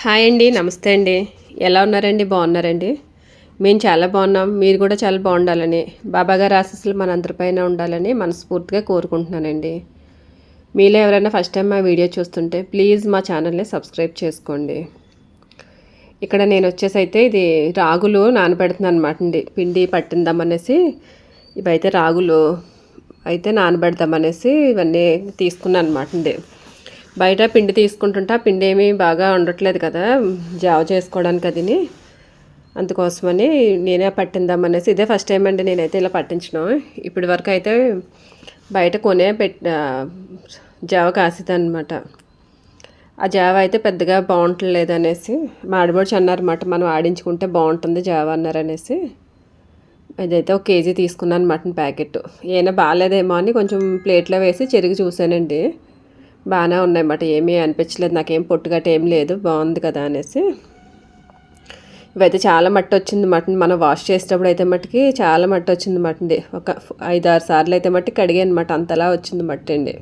Hi అండి నమస్తే అండి. ఎలా ఉన్నారండి? బాగున్నారండి? మేము చాలా బాగున్నాం. మీరు కూడా చాలా బాగుండాలని బాబాగారి ఆశీస్సులు మనందరిపైన ఉండాలని మనస్ఫూర్తిగా కోరుకుంటున్నానండి. మీలో ఎవరైనా ఫస్ట్ టైం మా వీడియో చూస్తుంటే ప్లీజ్ మా ఛానల్ని సబ్స్క్రైబ్ చేసుకోండి. ఇక్కడ నేను వచ్చేసి అయితే ఇది రాగులు నానబెడుతున్నాను అనమాట అండి. పిండి పట్టిందామనేసి ఇవైతే రాగులు అయితే నానబెడదామనేసి ఇవన్నీ తీసుకున్నాను అనమాట అండి. బయట పిండి తీసుకుంటుంటే ఆ పిండి ఏమీ బాగా ఉండట్లేదు కదా జావ చేసుకోవడానికి అదిని. అందుకోసమని నేనే పట్టిందామనేసి ఇదే ఫస్ట్ టైం అండి నేనైతే ఇలా పట్టించను ఇప్పటి వరకు అయితే బయట కొనే పెట్ జావ కాసిదనమాట ఆ జావ అయితే పెద్దగా బాగుంటలేదు అనేసి మాడిబోడ్చి అన్నారన్నమాట మనం ఆడించుకుంటే బాగుంటుంది జావ అన్నారనేసి. అదైతే ఒక కేజీ తీసుకున్నాను మటన్ ప్యాకెట్. ఏమైనా బాగాలేదేమో అని కొంచెం ప్లేట్లో వేసి చెరిగి చూశానండి. బాగానే ఉన్నాయన్నమాట. ఏమీ అనిపించలేదు. నాకేం పొట్టుగట్ట ఏం లేదు. బాగుంది కదా అనేసి. ఇవైతే చాలా మట్టి వచ్చింది మటన్. మనం వాష్ చేసేటప్పుడు అయితే మట్టికి చాలా మట్టి వచ్చింది మటండి ఒక ఐదు ఆరు సార్లు అయితే మట్టి కడిగాను మట అంతలా వచ్చింది మట్టి అండి.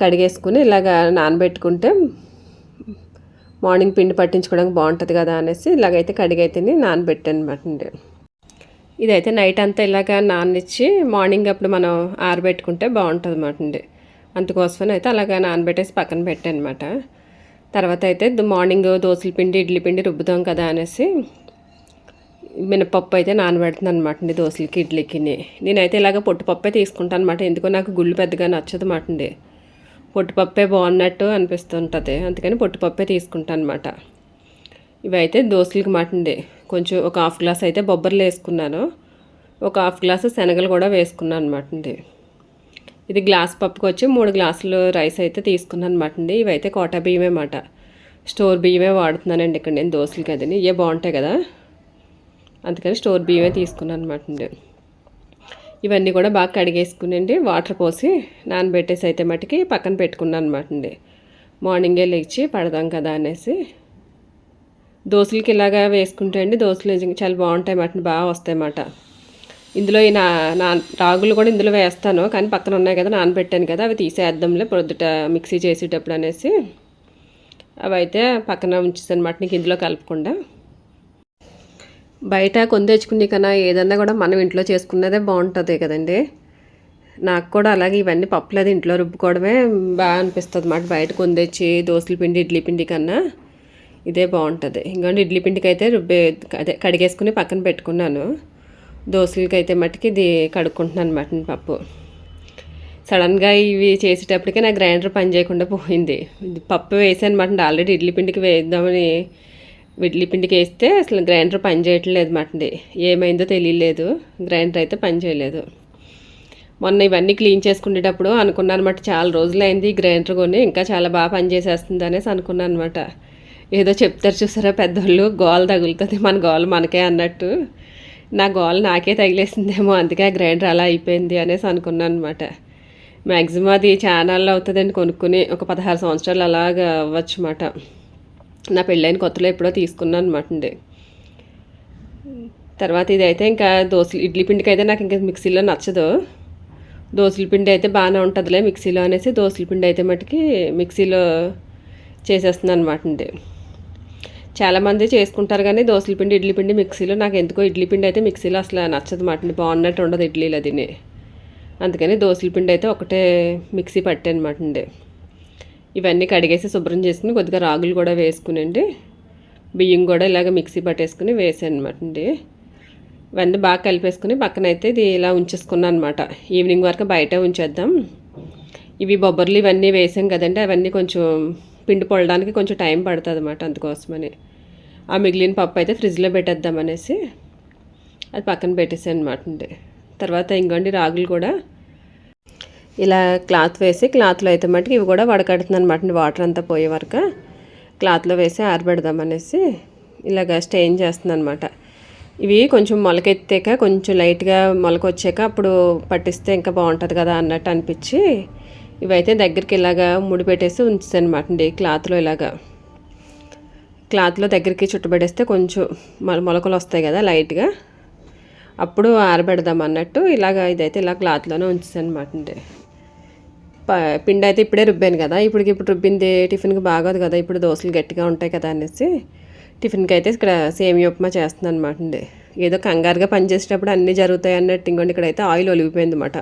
కడిగేసుకుని ఇలాగ నానబెట్టుకుంటే మార్నింగ్ పిండి పట్టించుకోవడానికి బాగుంటుంది కదా అనేసి ఇలాగైతే కడిగైతే నానబెట్టాను అనమాట అండి ఇదైతే నైట్ అంతా ఇలాగ నాననిచ్చి మార్నింగ్ అప్పుడు మనం ఆరబెట్టుకుంటే బాగుంటుంది అన్నమాట అండి అందుకోసమని అయితే అలాగా నానబెట్టేసి పక్కన పెట్టాను అనమాట తర్వాత అయితే మార్నింగ్ దోశల పిండి ఇడ్లీ పిండి రుబ్బుదాం కదా అనేసి మినపప్పు అయితే నానబెడుతుంది అనమాట అండి దోశలకి ఇడ్లీకి. నేనైతే ఇలాగ పొట్టుపప్పే తీసుకుంటాను అనమాట ఎందుకో నాకు గుళ్ళు పెద్దగా నచ్చదు అనమాట అండి. పొట్టుపప్పే బాగున్నట్టు అనిపిస్తుంటుంది. అందుకని పొట్టుపప్పే తీసుకుంటాను అనమాట ఇవైతే దోశలకి మాటండి కొంచెం ఒక హాఫ్ గ్లాస్ అయితే బొబ్బర్లు వేసుకున్నాను. ఒక హాఫ్ గ్లాసు శనగలు కూడా వేసుకున్నాను అనమాట అండి. ఇది గ్లాస్ పప్పుకి వచ్చి మూడు గ్లాసులు రైస్ అయితే తీసుకున్నాను అనమాట అండి. ఇవైతే కోటా బియ్యమే అన్నమాట. స్టోర్ బియ్యమే వాడుతున్నానండి ఇక్కడ నేను దోశలకి అది ఇవే బాగుంటాయి కదా. అందుకని స్టోర్ బియ్యమే తీసుకున్నాను అనమాట అండి. ఇవన్నీ కూడా బాగా కడిగేసుకునండి. వాటర్ పోసి నానబెట్టేసి అయితే మటుకి పక్కన పెట్టుకున్నాను అనమాట అండి. మార్నింగే లేచి పడదాం కదా అనేసి. దోశలకి ఇలాగా వేసుకుంటే అండి దోశలు చాలా బాగుంటాయి అన్నమాట బాగా వస్తాయి అన్నమాట. ఇందులో ఈ నా నా రాగులు కూడా ఇందులో వేస్తాను. కానీ పక్కన ఉన్నాయి కదా నానబెట్టాను కదా అవి తీసేద్దాంలే పొద్దుట మిక్సీ చేసేటప్పుడు అనేసి. అవి అయితే పక్కన ఉంచేసనమాట నీకు ఇందులో కలపకుండా. బయట కొని తెచ్చుకునే కన్నా ఏదన్నా కూడా మనం ఇంట్లో చేసుకున్నదే బాగుంటుంది కదండి. నాకు కూడా అలాగే ఇవన్నీ పప్పులేదు ఇంట్లో రుబ్బుకోవడమే బాగా అనిపిస్తుంది అన్నమాట. బయట కొందెచ్చి దోశల పిండి ఇడ్లీ పిండి కన్నా ఇదే బాగుంటుంది. ఇంకోండి ఇడ్లీ పిండికి అయితే రుబ్బే అదే కడిగేసుకుని పక్కన పెట్టుకున్నాను. దోశలకి అయితే మట్టుకి ఇది కడుక్కుంటున్నాను మటన్ పప్పు. సడన్గా ఇవి చేసేటప్పటికే నా గ్రైండర్ పని చేయకుండా పోయింది. పప్పు వేసాను మటన్. ఆల్రెడీ ఇడ్లీ పిండికి వేద్దామని ఇడ్లీ పిండికి వేస్తే అసలు గ్రైండర్ పని చేయట్లేదు మటండి ఏమైందో తెలియలేదు. గ్రైండర్ అయితే పని చేయలేదు. మొన్న ఇవన్నీ క్లీన్ చేసుకునేటప్పుడు అనుకున్నాను అనమాట చాలా రోజులైంది గ్రైండర్ కొని ఇంకా చాలా బాగా పనిచేసేస్తుంది అనేసి అనుకున్నాను అనమాట ఏదో చెప్తారు చూసారా పెద్దోళ్ళు గోల తగులుతుంది. మన గోల మనకే అన్నట్టు. నా గోల్ నాకే తగిలేసిందేమో అందుకే ఆ గ్రైండర్ అలా అయిపోయింది అనేసి అనుకున్నాను అనమాట మ్యాక్సిమం అది ఛానల్లో అవుతుందని కొనుక్కుని ఒక పదహారు సంవత్సరాలు అలాగా అవ్వచ్చు అన్నమాట నా పెళ్ళైన కొత్తలో ఎప్పుడో తీసుకున్నాను అనమాట అండి. తర్వాత ఇదైతే ఇంకా దోశలు ఇడ్లీ పిండికి అయితే నాకు ఇంకా మిక్సీలో నచ్చదు. దోశల పిండి అయితే బాగానే ఉంటుందిలే మిక్సీలో అనేసి దోశల పిండి అయితే మటుకి మిక్సీలో చేసేస్తున్నాను అనమాట అండి. చాలామంది చేసుకుంటారు కానీ దోశల పిండి ఇడ్లీ పిండి మిక్సీలో. నాకు ఎందుకో ఇడ్లీ పిండి అయితే మిక్సీలో అసలు నచ్చదు మాట బాగున్నట్టు ఉండదు ఇడ్లీలు అది అందుకని దోశల పిండి అయితే ఒకటే మిక్సీ పట్టానమాట అండి ఇవన్నీ కడిగేసి శుభ్రం చేసుకుని కొద్దిగా రాగులు కూడా వేసుకునండి. బియ్యం కూడా ఇలాగ మిక్సీ పట్టేసుకుని వేసాను అనమాట అండి ఇవన్నీ బాగా కలిపేసుకుని పక్కన అయితే ఇది ఇలా ఉంచేసుకున్నాను అనమాట ఈవినింగ్ వరకు బయట ఉంచేద్దాం. ఇవి బొబ్బర్లు ఇవన్నీ వేసాం కదండి అవన్నీ కొంచెం పిండి పొడడానికి కొంచెం టైం పడుతుంది అనమాట అందుకోసమని. ఆ మిగిలిన పప్పు అయితే ఫ్రిడ్జ్లో పెట్టేద్దాం అనేసి అది పక్కన పెట్టేసాను అనమాట అండి తర్వాత ఇంకోండి రాగులు కూడా ఇలా క్లాత్ వేసి క్లాత్లో అయితే మటుకు ఇవి కూడా వడకడుతుంది అనమాట వాటర్ అంతా పోయే వరకు. క్లాత్లో వేసి ఆరబెడదామనేసి ఇలాగ స్టెయిన్ చేస్తుంది అనమాట ఇవి కొంచెం మొలకెత్తాక కొంచెం లైట్గా మొలక వచ్చాక అప్పుడు పట్టిస్తే ఇంకా బాగుంటుంది కదా అన్నట్టు అనిపించి ఇవైతే దగ్గరికి ఇలాగా ముడిపెట్టేసి ఉంచుతానమాట అండి క్లాత్లో ఇలాగా. క్లాత్లో దగ్గరికి చుట్టుబడేస్తే కొంచెం మొలకలు వస్తాయి కదా లైట్గా. అప్పుడు ఆరబెడదాం అన్నట్టు ఇలాగ ఇదైతే ఇలా క్లాత్లోనే ఉంచుతాను అనమాట అండి. ప- పిండి అయితే ఇప్పుడే రుబ్బాను కదా ఇప్పటికి ఇప్పుడు రుబ్బింది టిఫిన్కి బాగోదు కదా ఇప్పుడు దోశలు గట్టిగా ఉంటాయి కదా అనేసి టిఫిన్కి అయితే ఇక్కడ సేమియా ఉప్మా చేస్తుంది అనమాట అండి. ఏదో కంగారుగా పనిచేసేటప్పుడు అన్నీ జరుగుతాయి అన్నట్టు ఇంకోండి ఇక్కడైతే ఆయిల్ ఒలిగిపోయింది అనమాట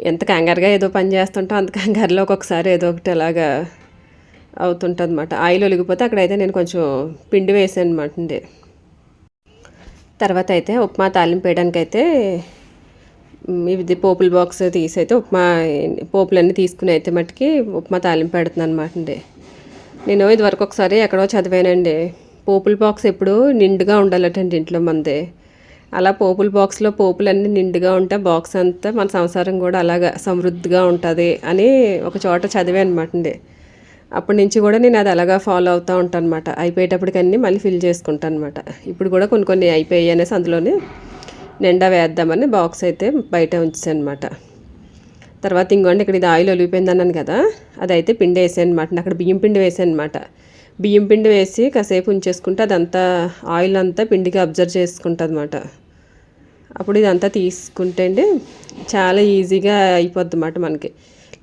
ఎంత కంగారుగా ఏదో పని చేస్తుంటాం అంత కంగారులో ఒక్కొక్కసారి ఏదో ఒకటి అలాగా అవుతుంటుంది అనమాట ఆయిల్ ఒలిగిపోతే అక్కడైతే నేను కొంచెం పిండి వేసాను అనమాట అండి. తర్వాత అయితే ఉప్మా తాలింపు వేయడానికి అయితే ఇది పోపుల బాక్స్ తీసి అయితే ఉప్మా పోపులన్నీ తీసుకుని అయితే మట్టుకి ఉప్మా తాలింపు పెడుతున్నాను అనమాట అండి. నేను ఇదివరకు ఒకసారి ఎక్కడో చదివానండి. పోపుల బాక్స్ ఎప్పుడు నిండుగా ఉండాలటండి ఇంట్లో మందే. అలా పోపుల బాక్స్లో పోపులన్నీ నిండుగా ఉంటే బాక్స్ అంతా మన సంసారం కూడా అలాగా సమృద్ధిగా ఉంటుంది అని ఒక చోట చదివాను అనమాట అండి. అప్పటి నుంచి కూడా నేను అది అలాగా ఫాలో అవుతూ ఉంటాను అనమాట అయిపోయేటప్పటికన్నీ మళ్ళీ ఫిల్ చేసుకుంటాను అనమాట ఇప్పుడు కూడా కొన్ని కొన్ని అయిపోయాయి అనేసి అందులోనే నిండా వేద్దామని బాక్స్ అయితే బయట ఉంచాను అనమాట తర్వాత ఇంకోండి ఇక్కడ ఇది ఆయిల్ ఒలిగిపోయింది అన్నాను కదా అదైతే పిండి వేసాను అనమాట అక్కడ బియ్యం పిండి వేసాను అనమాట బియ్యం పిండి వేసి కాసేపు ఉంచేసుకుంటే అదంతా ఆయిల్ అంతా పిండికి అబ్జర్వ్ చేసుకుంటుంది అనమాట అప్పుడు ఇదంతా తీసుకుంటే అండి చాలా ఈజీగా అయిపోద్ది అన్నమాట మనకి.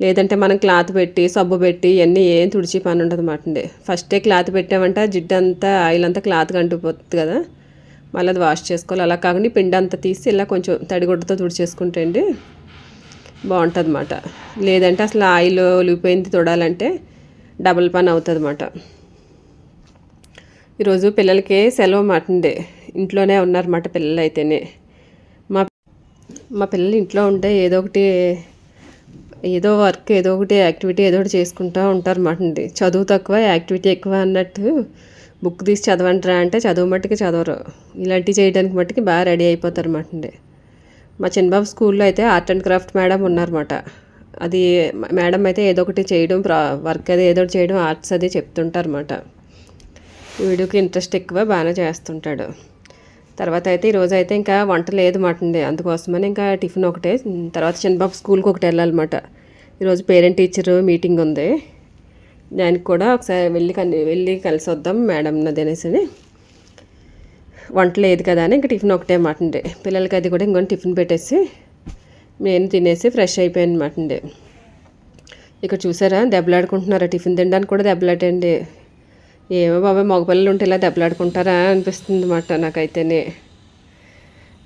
లేదంటే మనం క్లాత్ పెట్టి సబ్బు పెట్టి ఇవన్నీ ఏం తుడిచి పని ఉండదు అన్నమాట అండి. ఫస్టే క్లాత్ పెట్టామంటే జిడ్డు అంతా ఆయిల్ అంతా క్లాత్ అంటుకుపోతుంది కదా. మళ్ళీ అది వాష్ చేసుకోవాలి. అలా కాకుండా పిండి అంతా తీసి ఇలా కొంచెం తడిగుడ్డతో తుడిచేసుకుంటే అండి బాగుంటుంది అన్నమాట లేదంటే అసలు ఆయిల్ ఒలిగిపోయింది తొడాలంటే డబుల్ పని అవుతుంది అన్నమాట ఈరోజు పిల్లలకి సెలవు మాటండే ఇంట్లోనే ఉన్నారన్నమాట పిల్లలు అయితేనే మా పిల్లలు ఇంట్లో ఉంటే ఏదో ఒకటి ఏదో వర్క్ ఏదో ఒకటి యాక్టివిటీ ఏదో ఒకటి చేసుకుంటూ ఉంటారు అండి. చదువు తక్కువ యాక్టివిటీ ఎక్కువ అన్నట్టు బుక్ తీసి చదవంటారా అంటే చదువు మట్టుకి చదవరు. ఇలాంటివి చేయడానికి మట్టుకి బాగా రెడీ అయిపోతారు అండి. మా చిన్నబాబు స్కూల్లో అయితే ఆర్ట్ అండ్ క్రాఫ్ట్ మేడం ఉన్నారన్నమాట. అది మేడం అయితే ఏదో ఒకటి చేయడం ప్రా వర్క్ అది ఏదో ఒకటి చేయడం ఆర్ట్స్ అది చెప్తుంటారన్నమాట. వీడియోకి ఇంట్రెస్ట్ ఎక్కువ బాగానే చేస్తుంటాడు. తర్వాత అయితే ఈరోజు అయితే ఇంకా వంట లేదు మాటండి అందుకోసమని ఇంకా టిఫిన్ ఒకటే. తర్వాత చిన్నబాబు స్కూల్కి ఒకటి వెళ్ళాలన్నమాట. ఈరోజు పేరెంట్ టీచర్ మీటింగ్ ఉంది. దానికి కూడా ఒకసారి వెళ్ళి కని వెళ్ళి కలిసి వద్దాం మేడం నది అనేసి వంట లేదు కదా అని ఇంకా టిఫిన్ ఒకటే మాటండి పిల్లలకి అది కూడా ఇంకొని టిఫిన్ పెట్టేసి నేను తినేసి ఫ్రెష్ అయిపోయాను అనమాట ఇక్కడ చూసారా? దెబ్బలాడుకుంటున్నారా? టిఫిన్ తినడానికి కూడా దెబ్బలాటండి ఏమో బాబాయ్ మగపిల్లలు ఉంటే ఇలా దెబ్బలాడుకుంటారా అనిపిస్తుంది అనమాట నాకైతేనే.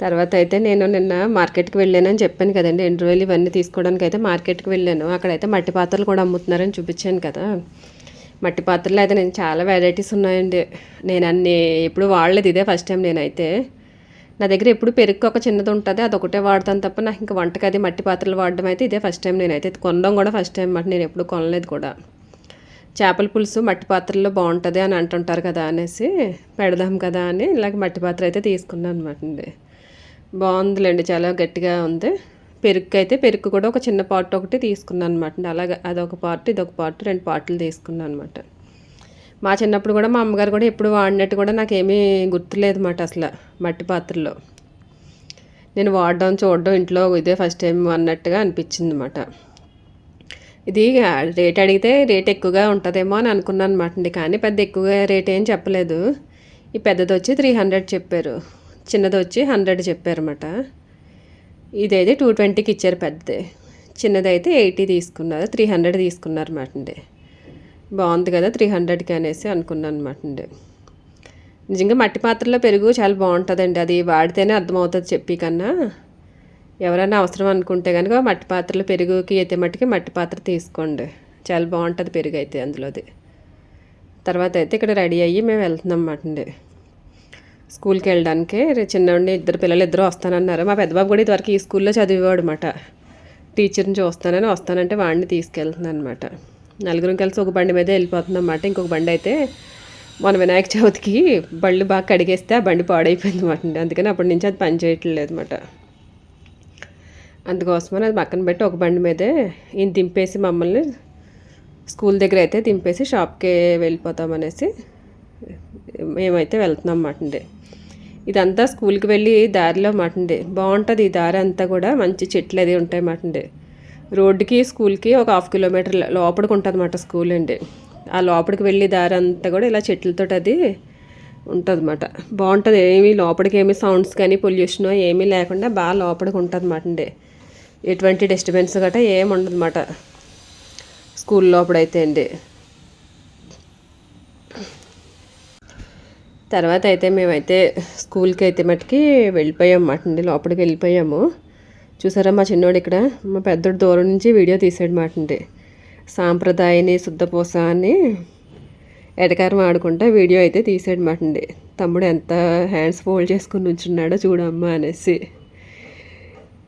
తర్వాత అయితే నేను నిన్న మార్కెట్కి వెళ్ళానని చెప్పాను కదండి. ఎండ్రోయిల్ ఇవన్నీ తీసుకోవడానికి అయితే మార్కెట్కి వెళ్ళాను. అక్కడైతే మట్టి పాత్రలు కూడా అమ్ముతున్నారని చూపించాను కదా. మట్టి పాత్రలు అయితే నేను చాలా వెరైటీస్ ఉన్నాయండి. నేను అన్ని ఎప్పుడు వాడలేదు ఇదే ఫస్ట్ టైం నేనైతే. నా దగ్గర ఎప్పుడు పెరుగు ఒక చిన్నది ఉంటుంది అదొకటే వాడతాను తప్ప నాకు ఇంకా వంటకి అది మట్టి పాత్రలు వాడడం అయితే ఇదే ఫస్ట్ టైం నేనైతే. కొనడం కూడా ఫస్ట్ టైం మాట నేను ఎప్పుడు కొనలేదు కూడా. చేపల పులుసు మట్టి పాత్రలో బాగుంటుంది అని అంటుంటారు కదా అనేసి పెడదాం కదా అని ఇలాగ మట్టి పాత్ర అయితే తీసుకున్నాను అనమాట అండి. బాగుందిలేండి చాలా గట్టిగా ఉంది. పెరుగు అయితే పెరుగు కూడా ఒక చిన్న పాట్ ఒకటి తీసుకున్నాను అనమాట అండి. అలాగే అదొక పార్ట్ ఇదొక పార్ట్ రెండు పార్ట్లు తీసుకున్నాను అనమాట మా చిన్నప్పుడు కూడా మా అమ్మగారు కూడా ఎప్పుడు వాడినట్టు కూడా నాకేమీ గుర్తులేదు మాట అసలు మట్టి పాత్రలో. నేను వాడడం చూడడం ఇంట్లో ఇదే ఫస్ట్ టైం అన్నట్టుగా అనిపించింది అనమాట ఇది రేట్ అడిగితే రేట్ ఎక్కువగా ఉంటుందేమో అని అనుకున్నాను అనమాట అండి. కానీ పెద్ద ఎక్కువగా రేట్ ఏం చెప్పలేదు. ఈ పెద్దది వచ్చి త్రీ హండ్రెడ్ చెప్పారు. చిన్నది వచ్చి హండ్రెడ్ చెప్పారన్నమాట ఇదైతే టూ ట్వంటీకి ఇచ్చారు పెద్దది. చిన్నది అయితే ఎయిటీ తీసుకున్నారు త్రీ హండ్రెడ్ తీసుకున్నారు అనమాట అండి. బాగుంది కదా త్రీ హండ్రెడ్కి అనేసి అనుకున్నాను అనమాట అండి. నిజంగా మట్టి పాత్రలో పెరుగు చాలా బాగుంటుందండి. అది వాడితేనే అర్థమవుతుంది చెప్పి కన్నా. ఎవరైనా అవసరం అనుకుంటే కనుక మట్టి పాత్రలు పెరుగుకి అయితే మట్టికి మట్టి పాత్ర తీసుకోండి. చాలా బాగుంటుంది పెరుగు అయితే అందులోది. తర్వాత అయితే ఇక్కడ రెడీ అయ్యి మేము వెళ్తున్నాం అన్నమాట అండి స్కూల్కి వెళ్ళడానికి. చిన్నవాడిని ఇద్దరు పిల్లలు ఇద్దరు వస్తానన్నారు. మా పెద్దబాబు కూడా ఇదివరకు ఈ స్కూల్లో చదివేవాడు అనమాట టీచర్ని చూస్తానని వస్తానంటే వాడిని తీసుకెళ్తున్నాను అనమాట నలుగురం కలిసి ఒక బండి మీద వెళ్ళిపోతున్నాం అన్నమాట. ఇంకొక బండి అయితే మన వినాయక చవితికి బళ్ళు బాగా కడిగేస్తే ఆ బండి పాడైపోయింది అనమాట అందుకని అప్పటి నుంచి అది పని చేయట్లేదు అనమాట అందుకోసమని అది పక్కన పెట్టి ఒక బండి మీదే ఈయన దింపేసి మమ్మల్ని స్కూల్ దగ్గర అయితే దింపేసి షాప్కి వెళ్ళిపోతామనేసి మేమైతే వెళ్తున్నాం మాటండి ఇదంతా స్కూల్కి వెళ్ళి దారిలో మాటండి బాగుంటుంది ఈ దారి అంతా కూడా. మంచి చెట్లు అది ఉంటాయి మాటండి రోడ్డుకి స్కూల్కి ఒక హాఫ్ కిలోమీటర్ లోపలికి ఉంటుంది అన్నమాట స్కూల్ అండి. ఆ లోపలికి వెళ్ళి దారి అంతా కూడా ఇలా చెట్లతో అది ఉంటుంది అన్నమాట బాగుంటుంది. ఏమీ లోపలికి ఏమీ సౌండ్స్ కానీ పొల్యూషన్ ఏమీ లేకుండా బాగా లోపలికి ఉంటుంది అన్నమాట అండి ఎటువంటి డిస్టర్బెన్స్ గట్రా ఏమి ఉండదన్నమాట. స్కూల్ లోపడైతే అండి. తర్వాత అయితే మేమైతే స్కూల్కి అయితే మటుకి వెళ్ళిపోయాం మాట అండి. లోపలికి వెళ్ళిపోయాము. చూసారా మా చిన్నోడు ఇక్కడ? మా పెద్దోడు దూరం నుంచి వీడియో తీసాడు మాట అండి. సాంప్రదాయని శుద్ధపూస అని ఎడకారం ఆడుకుంటా వీడియో అయితే తీసాడు మాట అండి. తమ్ముడు ఎంత హ్యాండ్స్ ఫోల్డ్ చేసుకుని ఉంచున్నాడో చూడమ్మా అనేసి.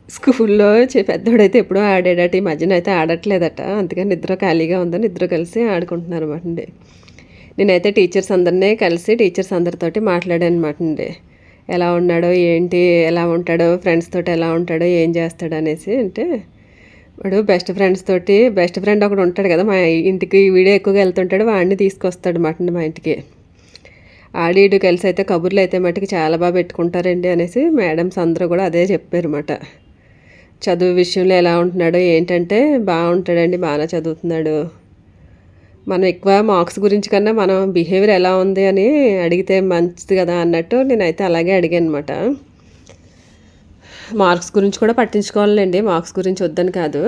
స్కూల్లో పెద్దోడైతే ఎప్పుడో ఆడాడట. ఈ మధ్యన అయితే ఆడట్లేదట. అందుకని నిద్ర ఖాళీగా ఉందని నిద్ర కలిసి ఆడుకుంటున్నారు అనమాట అండి నేనైతే టీచర్స్ అందరినీ కలిసి టీచర్స్ అందరితోటి మాట్లాడాను అనమాట అండి ఎలా ఉన్నాడో ఏంటి ఎలా ఉంటాడో ఫ్రెండ్స్ తోటి ఎలా ఉంటాడో ఏం చేస్తాడో అనేసి అంటే వాడు బెస్ట్ ఫ్రెండ్స్ తోటి బెస్ట్ ఫ్రెండ్ ఒకడు ఉంటాడు కదా మా ఇంటికి వీడియో ఎక్కువగా వెళ్తుంటాడు వాడిని తీసుకొస్తాడు మాట మా ఇంటికి. ఆడీడు కలిసి అయితే కబుర్లు అయితే మటుకు చాలా బాగా పెట్టుకుంటారండి అనేసి మేడమ్స్ అందరూ కూడా అదే చెప్పారు అన్నమాట చదువు విషయంలో ఎలా ఉంటున్నాడో ఏంటంటే బాగుంటాడండి బాగా చదువుతున్నాడు. మనం ఎక్కువ మార్క్స్ గురించి కన్నా మనం బిహేవియర్ ఎలా ఉంది అని అడిగితే మంచిది కదా అన్నట్టు నేనైతే అలాగే అడిగాను అనమాట మార్క్స్ గురించి కూడా పట్టించుకోవాలండి మార్క్స్ గురించి వద్దని కాదు.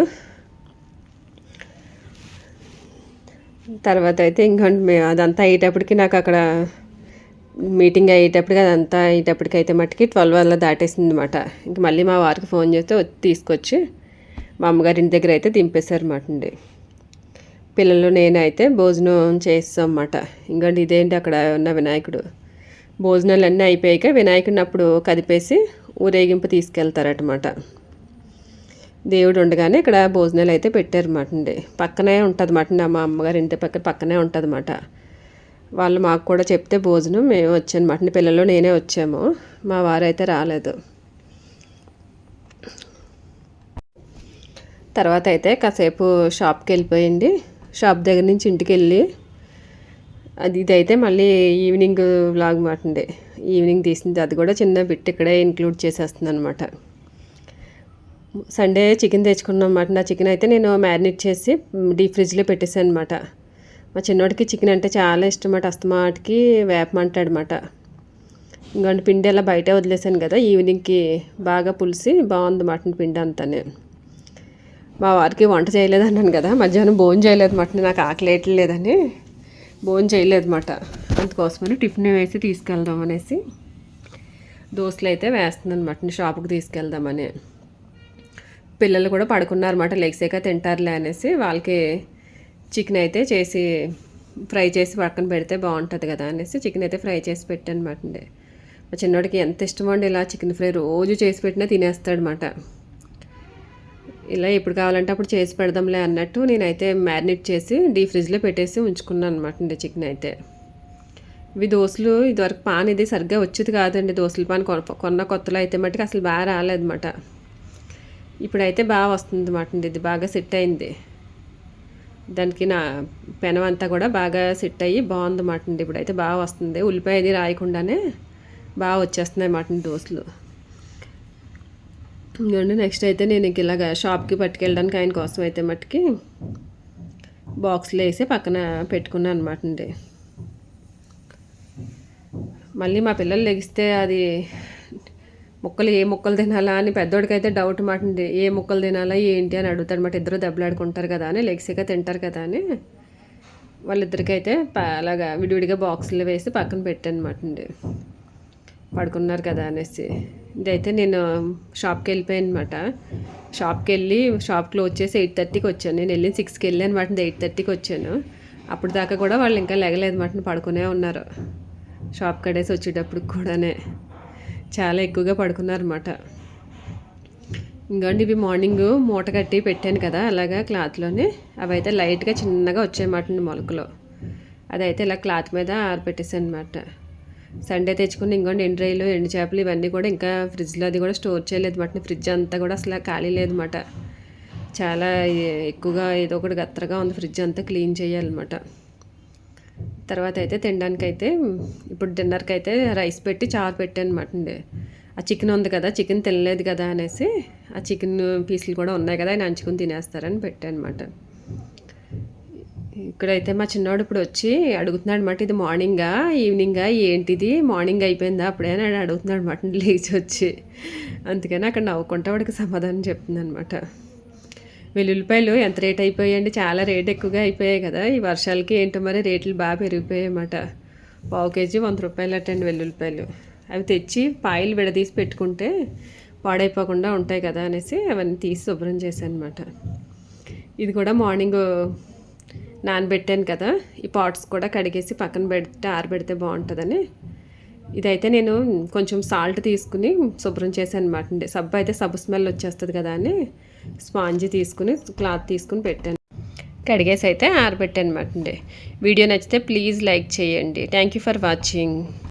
తర్వాత అయితే ఇంకంటే అదంతా అయ్యేటప్పటికి నాకు అక్కడ మీటింగ్ అయ్యేటప్పటికి అదంతా అయ్యేటప్పటికైతే మట్టుకి ట్వెల్వ్ వల్ల దాటేసింది అనమాట ఇంక మళ్ళీ మా వారికి ఫోన్ చేస్తే తీసుకొచ్చి మా అమ్మగారి ఇంటి దగ్గర అయితే దింపేశారన్నమాట అండి. పిల్లలు నేనైతే భోజనం చేస్తాం అన్నమాట ఇంకండి ఇదేంటి అక్కడ ఉన్న వినాయకుడు? భోజనాలు అన్నీ అయిపోయాక వినాయకుడిని అప్పుడు కదిపేసి ఊరేగింపు తీసుకెళ్తారటమాట. దేవుడు ఉండగానే ఇక్కడ భోజనాలు అయితే పెట్టారన్నమాట అండి. పక్కనే ఉంటుంది మాట మా అమ్మగారి ఇంటి పక్క పక్కనే ఉంటుంది అన్నమాట వాళ్ళు మాకు కూడా చెప్తే భోజనం మేము వచ్చాను మటన్ పిల్లలు నేనే వచ్చాము. మా వారైతే రాలేదు. తర్వాత అయితే కాసేపు షాప్కి వెళ్ళిపోయింది. షాప్ దగ్గర నుంచి ఇంటికి వెళ్ళి అది ఇదైతే మళ్ళీ ఈవినింగ్ వ్లాగ్ మాట అండి ఈవినింగ్ తీసింది. అది కూడా చిన్న బిట్ ఇక్కడే ఇంక్లూడ్ చేసేస్తుంది అనమాట సండే చికెన్ తెచ్చుకున్నాం అన్నమాట నా చికెన్ అయితే నేను మ్యారినేట్ చేసి డీప్ ఫ్రిడ్జ్లో పెట్టేసాను అనమాట మా చిన్నోడికి చికెన్ అంటే చాలా ఇష్టం అట అస్తమాటికి వేపమంటాడనమాట ఇంకొంటి పిండి అలా బయట వదిలేసాను కదా ఈవినింగ్కి బాగా పులిసి బాగుంది మటన్ పిండి అంతానే. మా వారికి వంట చేయలేదు అన్నాను కదా మధ్యాహ్నం భోజనం చేయలేదు మటన్ నాకు ఆకలి లేదని భోజనం చేయలేదు అందుకోసమని టిఫిన్ వేసి తీసుకెళ్దాం అనేసి దోశలు అయితే వేస్తున్నాను మటన్ షాప్కి తీసుకెళ్దామని. పిల్లలు కూడా పడుకున్నారన్నమాట లెగ్సేక తింటారులే అనేసి వాళ్ళకి చికెన్ అయితే చేసి ఫ్రై చేసి పక్కన పెడితే బాగుంటుంది కదా అనేసి చికెన్ అయితే ఫ్రై చేసి పెట్టాను అనమాట అండి. మా చిన్నోడికి ఎంత ఇష్టమో అండి ఇలా చికెన్ ఫ్రై రోజు చేసి పెట్టినా తినేస్తాడనమాట. ఇలా ఎప్పుడు కావాలంటే అప్పుడు చేసి పెడదాంలే అన్నట్టు నేనైతే మ్యారినేట్ చేసి డీ ఫ్రిడ్జ్లో పెట్టేసి ఉంచుకున్నాను అనమాట అండి చికెన్ అయితే ఇవి దోశలు ఇదివరకు పాన్ ఇది సరిగ్గా వచ్చేది కాదండి. దోశల పాన్ కొన్న కొత్తలో అయితే మట్టుకు అసలు బాగా రాలేదన్నమాట. ఇప్పుడైతే బాగా వస్తుంది అన్నమాట ఇది బాగా సెట్ అయింది. దానికి నా పెనం అంతా కూడా బాగా సెట్ అయ్యి బాగుంది మాట అండి ఇప్పుడైతే బాగా వస్తుంది. ఉల్లిపాయ అది రాయకుండానే బాగా వచ్చేస్తున్నాయి మాట దోశలు. ఇంకోండి నెక్స్ట్ అయితే నేను ఇంక ఇలాగ షాప్కి పట్టుకెళ్ళడానికి ఆయన కోసం అయితే మట్టుకి బాక్స్లో వేసి పక్కన పెట్టుకున్నాను అనమాట అండి మళ్ళీ మా పిల్లలు లెగిస్తే అది ముక్కలు ఏ ముక్కలు తినాలా అని పెద్దోడికైతే డౌట్ మాట ఏ ముక్కలు తినాలా ఏంటి అని అడుగుతాడు మాట. ఇద్దరు దెబ్బలాడుకుంటారు కదా అని లెగ్సీగా తింటారు కదా అని. వాళ్ళిద్దరికైతే అలాగా విడివిడిగా బాక్సులు వేసి పక్కన పెట్టాను అనమాట అండి. పడుకున్నారు కదా అనేసి. ఇదైతే నేను షాప్కి వెళ్ళిపోయాను అనమాట షాప్కి వెళ్ళి షాప్ క్లోజ్ చేసి ఎయిట్ థర్టీకి వచ్చాను. నేను వెళ్ళి సిక్స్కి వెళ్ళాను అనమాట ఎయిట్ థర్టీకి వచ్చాను. అప్పుడు దాకా కూడా వాళ్ళు ఇంకా లెగలేదు అనమాట పడుకునే ఉన్నారు. షాప్ కడేసి వచ్చేటప్పుడు కూడానే. చాలా ఎక్కువగా పడుకున్నారన్నమాట. ఇంకోండి ఇవి మార్నింగ్ మూట కట్టి పెట్టాను కదా అలాగా క్లాత్లోనే అవి అయితే లైట్గా చిన్నగా వచ్చాయన్నమాట మొలకలు. అదైతే ఇలా క్లాత్ మీద ఆరిపెట్టేసాను అనమాట సండే తెచ్చుకుని ఇంకోండి ఎండ్రైలు ఎండు చేపలు ఇవన్నీ కూడా ఇంకా ఫ్రిడ్జ్లో అది కూడా స్టోర్ చేయలేదు మాట ఫ్రిడ్జ్ అంతా కూడా అసలు ఖాళీ లేదన్నమాట. చాలా ఎక్కువగా ఏదో ఒకటి గత్తరగా ఉంది ఫ్రిడ్జ్ అంతా క్లీన్ చేయాలన్నమాట. తర్వాత అయితే తినడానికి అయితే ఇప్పుడు డిన్నర్కి అయితే రైస్ పెట్టి చారు పెట్టాను అనమాట అండి. ఆ చికెన్ ఉంది కదా చికెన్ తినలేదు కదా అనేసి ఆ చికెన్ పీసులు కూడా ఉన్నాయి కదా ఆయన అంచుకుని తినేస్తారని పెట్టాను అనమాట ఇక్కడైతే మా చిన్నవాడు ఇప్పుడు వచ్చి అడుగుతున్నాడు అనమాట ఇది మార్నింగా ఈవినింగా ఏంటిది? మార్నింగ్ అయిపోయిందా అప్పుడే? అని అడుగుతున్నాడు అనమాట లేచి వచ్చి. అందుకని అక్కడ నవ్వుకుంటా వాడికి సమాధానం చెప్తుంది అనమాట వెల్లుల్లిపాయలు ఎంత రేట్ అయిపోయాయండి? చాలా రేట్ ఎక్కువగా అయిపోయాయి కదా. ఈ వర్షాలకి ఏంటో మరి రేట్లు బాగా పెరిగిపోయాయి అన్నమాట పావు కేజీ వంద రూపాయలు అట్టండి వెల్లుల్లిపాయలు. అవి తెచ్చి పాయలు విడదీసి పెట్టుకుంటే పాడైపోకుండా ఉంటాయి కదా అనేసి అవన్నీ తీసి శుభ్రం చేశాను అనమాట ఇది కూడా మార్నింగ్ నానబెట్టాను కదా. ఈ పాట్స్ కూడా కడిగేసి పక్కన పెడితే ఆరబెడితే బాగుంటుందని. ఇదైతే నేను కొంచెం సాల్ట్ తీసుకుని శుభ్రం చేశాను అనమాట సబ్బు అయితే సబ్బు స్మెల్ వచ్చేస్తుంది కదా అని. స్పాంజ్ తీసుకుని క్లాత్ తీసుకుని పెట్టాను. కడిగేసి అయితే ఆరబెట్టాను అనమాట అండి. వీడియో నచ్చితే ప్లీజ్ లైక్ చేయండి. Thank you for watching.